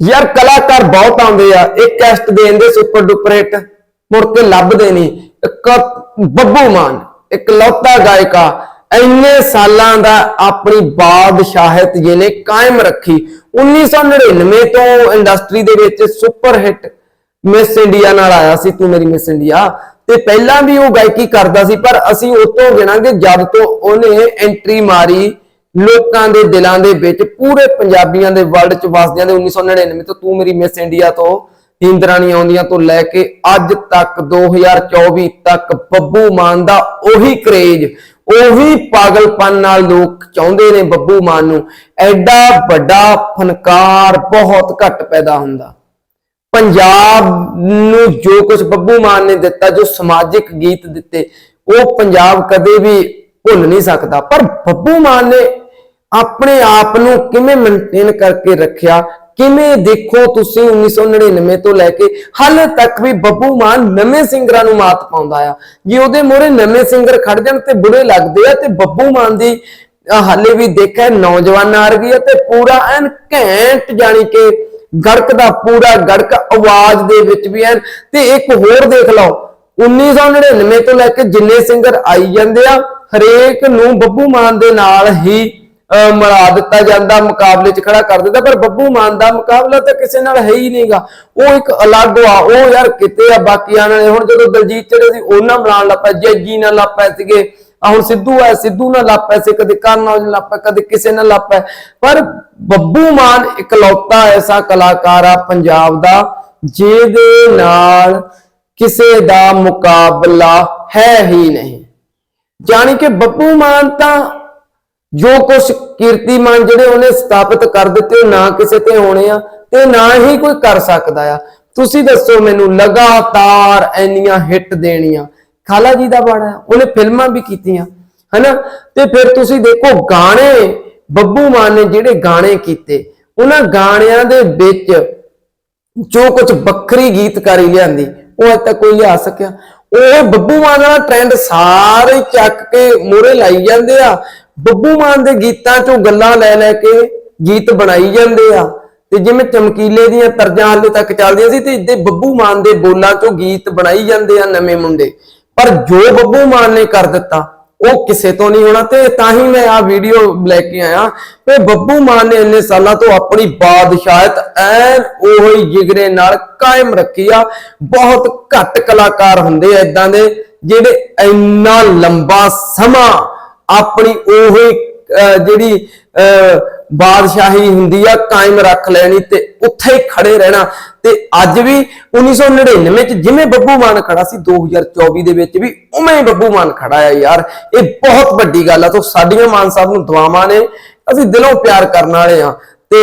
ਯਾਰ ਕਲਾਕਾਰ ਬਹੁਤ ਆਉਂਦੇ ਆ ਇੱਕ ਕੈਸਟ ਦੇਣ ਦੇ ਸੁਪਰ ਡੁਪਰ ਹਿੱਟ ਮੁੜ ਕੇ ਲੱਭਦੇ ਨਹੀਂ। ਇੱਕ ਬੱਬੂ ਮਾਨ, ਇੱਕ ਲੌਤਾ ਗਾਇਕਾ, ਇੰਨੇ ਸਾਲਾਂ ਦਾ ਆਪਣੀ ਬਾਦਸ਼ਾਹਤ ਜਿਹਨੇ ਕਾਇਮ ਰੱਖੀ 1999 ਤੋਂ ਇੰਡਸਟਰੀ ਦੇ ਵਿੱਚ ਸੁਪਰ ਹਿੱਟ ਮਿਸ ਇੰਡੀਆ ਨਾਲ ਆਇਆ ਸੀ, ਤੂੰ ਮੇਰੀ ਮਿਸ ਇੰਡੀਆ ਤੇ ਪਹਿਲਾਂ ਵੀ ਉਹ ਗਾਇਕੀ ਕਰਦਾ ਸੀ, ਪਰ ਅਸੀਂ ਉਹ ਗਿਣਾਂਗੇ ਜਦ ਤੋਂ ਉਹਨੇ ਐਂਟਰੀ ਮਾਰੀ ਲੋਕਾਂ ਦੇ ਦਿਲਾਂ ਦੇ ਵਿੱਚ ਪੂਰੇ ਪੰਜਾਬੀਆਂ ਦੇ ਵਰਲਡ ਚ ਵਸਦਿਆਂ ਦੇ 1999 ਤੋਂ ਤੂੰ ਮੇਰੀ ਮਿਸ ਇੰਡੀਆ ਤੋਂ ਹਿੰਦਰਾਣੀ ਆਉਂਦੀਆਂ ਤੋਂ ਲੈ ਕੇ ਅੱਜ ਤੱਕ 2024 ਤੱਕ ਬੱਬੂ ਮਾਨ ਦਾ ਉਹੀ ਕਰੇਜ ਉਹੀ ਪਾਗਲਪਨ ਨਾਲ ਲੋਕ ਚਾਹੁੰਦੇ ਨੇ ਬੱਬੂ ਮਾਨ ਨੂੰ। ਐਡਾ ਵੱਡਾ ਫਨਕਾਰ ਬਹੁਤ ਘੱਟ ਪੈਦਾ ਹੁੰਦਾ। ਪੰਜਾਬ ਨੂੰ ਜੋ ਕੁਝ ਬੱਬੂ ਮਾਨ ਨੇ ਦਿੱਤਾ, ਜੋ ਸਮਾਜਿਕ ਗੀਤ ਦਿੱਤੇ, ਉਹ ਪੰਜਾਬ ਕਦੇ ਵੀ ਭੁੱਲ ਨਹੀਂ ਸਕਦਾ। ਪਰ ਬੱਬੂ ਮਾਨ ਨੇ ਆਪਣੇ ਆਪ ਨੂੰ ਕਿਵੇਂ ਮੇਨਟੇਨ ਕਰਕੇ ਰੱਖਿਆ? ਕਿਵੇਂ ਦੇਖੋ ਤੁਸੀਂ 1999 ਤੋਂ ਲੈ ਕੇ ਹਾਲੇ ਤੱਕ ਵੀ ਬੱਬੂ ਮਾਨ ਨਵੇਂ ਸਿੰਗਰਾਂ ਨੂੰ ਮਾਤ ਪਾਉਂਦਾ ਆ? ਜੇ ਉਹਦੇ ਮੋਰੇ ਨਵੇਂ ਸਿੰਗਰ ਖੜ ਜਾਣ ਤੇ ਬੁਰੇ ਲੱਗਦੇ ਆ ਤੇ ਬੱਬੂ ਮਾਨ ਦੀ ਹਾਲੇ ਵੀ ਦੇਖਿਆ ਨੌਜਵਾਨ ਆ ਰਹੀ ਹੈ ਤੇ ਪੂਰਾ ਐਨ ਘੈਂਟ ਜਾਣੀ ਕਿ ਗੜਕ ਦਾ ਪੂਰਾ ਗੜਕ ਆਵਾਜ਼ ਦੇ ਵਿੱਚ ਵੀ ਐਨ। ਤੇ ਇੱਕ ਹੋਰ ਦੇਖ ਲਓ 1999 ਤੋਂ ਲੈ ਕੇ ਜਿੰਨੇ ਸਿੰਗਰ ਆਈ ਜਾਂਦੇ ਆ, ਹਰੇਕ ਨੂੰ ਬੱਬੂ ਮਾਨ ਦੇ ਨਾਲ ਹੀ ਅਹ, ਦਿੱਤਾ ਜਾਂਦਾ ਮੁਕਾਬਲੇ 'ਚ ਖੜਾ ਕਰ ਦਿੰਦਾ ਪਰ ਬੱਬੂ ਮਾਨ ਦਾ ਮੁਕਾਬਲਾ ਤਾਂ ਕਿਸੇ ਨਾਲ ਹੈ ਹੀ ਨਹੀਂਗਾ। ਉਹ ਇੱਕ ਅਲੱਗ ਆ ਉਹ ਯਾਰ ਕਿਤੇ ਆ ਬਾਕੀਆਂ ਨਾਲ। ਹੁਣ ਜਦੋਂ ਦਲਜੀਤ ਚੜੇ ਸੀ ਉਹਨਾਂ ਬਣਾਉਣ ਲੱਪਾ ਜੱਜੀ ਨਾਲ ਲੱਪਾ ਸੀਗੇ। ਆ ਹੁਣ ਸਿੱਧੂ ਆ ਸਿੱਧੂ ਨਾਲ ਲੱਪਾ ਸੀ ਕਦੇ ਕਰਨ ਨਾਲ ਲੱਪਾ ਕਦੇ ਕਿਸੇ ਨਾਲ ਲੱਪਾ ਪਰ ਬੱਬੂ ਮਾਨ ਇਕਲੌਤਾ ਐਸਾ ਕਲਾਕਾਰ ਆ ਪੰਜਾਬ ਦਾ ਜਿਹਦੇ ਨਾਲ ਕਿਸੇ ਦਾ ਮੁਕਾਬਲਾ ਹੈ ਹੀ ਨਹੀਂ। ਜਾਣੀ ਕਿ ਬੱਬੂ ਮਾਨ ਤਾਂ ਜੋ ਕੁਝ ਕੀਰਤੀਮਾਨ ਜਿਹੜੇ ਉਹਨੇ ਸਥਾਪਿਤ ਕਰ ਦਿੱਤੇ, ਉਹ ਨਾ ਕਿਸੇ ਤੇ ਹੋਣੇ ਆ ਤੇ ਨਾ ਹੀ ਕੋਈ ਕਰ ਸਕਦਾ ਆ। ਤੁਸੀਂ ਦੱਸੋ ਮੈਨੂੰ, ਲਗਾਤਾਰ ਇੰਨੀਆਂ ਹਿੱਟ ਦੇਣੀਆਂ। ਖਾਲਾ ਜੀ ਦਾ ਬਾਣਾ ਉਹਨੇ ਫਿਲਮਾਂ ਵੀ ਕੀਤੀਆਂ, ਹਨਾ? ਤੇ ਫਿਰ ਤੁਸੀਂ ਦੇਖੋ, ਗਾਣੇ, ਬੱਬੂ ਮਾਨ ਨੇ ਜਿਹੜੇ ਗਾਣੇ ਕੀਤੇ, ਉਹਨਾਂ ਗਾਣਿਆਂ ਦੇ ਵਿੱਚ ਜੋ ਕੁਝ ਵੱਖਰੀ ਗੀਤਕਾਰੀ ਲਿਆਂਦੀ, ਉਹ ਅੱਜ ਤੱਕ ਕੋਈ ਲਿਆ ਸਕਿਆ। ਉਹ ਬੱਬੂ ਮਾਨ ਦਾ ਟ੍ਰੈਂਡ ਸਾਰੇ ਚੱਕ ਕੇ ਮੂਰੇ ਲਾਈ ਜਾਂਦੇ ਆ। ਬੱਬੂ ਮਾਨ ਦੇ ਗੀਤਾਂ ਚੋਂ ਗੱਲਾਂ ਲੈ ਲੈ ਕੇ ਗੀਤ ਬਣਾਈ ਜਾਂਦੇ ਆ ਤੇ ਜਿਵੇਂ ਚਮਕੀਲੇ ਦੀਆਂ ਤਰਜਾਂ ਹਾਲੇ ਤੱਕ ਚੱਲਦੀਆਂ ਸੀ ਤੇ ਇੱਦੇ ਬੱਬੂ ਮਾਨ ਦੇ ਬੋਲਾਂ ਚੋਂ ਗੀਤ ਬਣਾਈ ਜਾਂਦੇ ਆ ਨਵੇਂ ਮੁੰਡੇ। ਪਰ ਜੋ ਬੱਬੂ ਮਾਨ ਨੇ ਕਰ ਦਿੱਤਾ, ਉਹ ਕਿਸੇ ਤੋਂ ਨਹੀਂ ਹੋਣਾ ਤੇ ਤਾਂ ਹੀ ਮੈਂ ਆ ਵੀਡੀਓ ਲੈ ਕੇ ਆਇਆ ਕਿ ਬੱਬੂ ਮਾਨ ਨੇ ਇੰਨੇ ਸਾਲਾਂ ਤੋਂ ਆਪਣੀ ਬਾਦਸ਼ਾਹਤ ਐਨ ਉਹੀ ਜਿਗਰੇ ਨਾਲ ਕਾਇਮ ਰੱਖੀ ਆ। ਬਹੁਤ ਘੱਟ ਕਲਾਕਾਰ ਹੁੰਦੇ ਆ ਇਦਾਂ ਦੇ, ਜਿਹੜੇ ਇੰਨਾ ਲੰਬਾ ਸਮਾਂ ਆਪਣੀ ਉਹੀ ਜਿਹੜੀ ਬਾਦਸ਼ਾਹੀ ਹੁੰਦੀ ਆ, ਕਾਇਮ ਰੱਖ ਲੈਣੀ ਤੇ ਉੱਥੇ ਹੀ ਖੜੇ ਰਹਿਣਾ। ਤੇ ਅੱਜ ਵੀ 1999 ਚ ਜਿਵੇਂ ਬੱਬੂ ਮਾਨ ਖੜਾ ਸੀ 2024 ਦੇ ਵਿੱਚ ਵੀ ਉਵੇਂ ਹੀ ਬੱਬੂ ਮਾਨ ਖੜਾ ਆ ਯਾਰ। ਇਹ ਬਹੁਤ ਵੱਡੀ ਗੱਲ ਆ, ਤੋਂ ਸਾਡੀਆਂ ਮਾਨ ਸਾਹਿਬ ਨੂੰ ਦੁਆਵਾਂ ਨੇ, ਅਸੀਂ ਦਿਲੋਂ ਪਿਆਰ ਕਰਨ ਵਾਲੇ ਆ। ਤੇ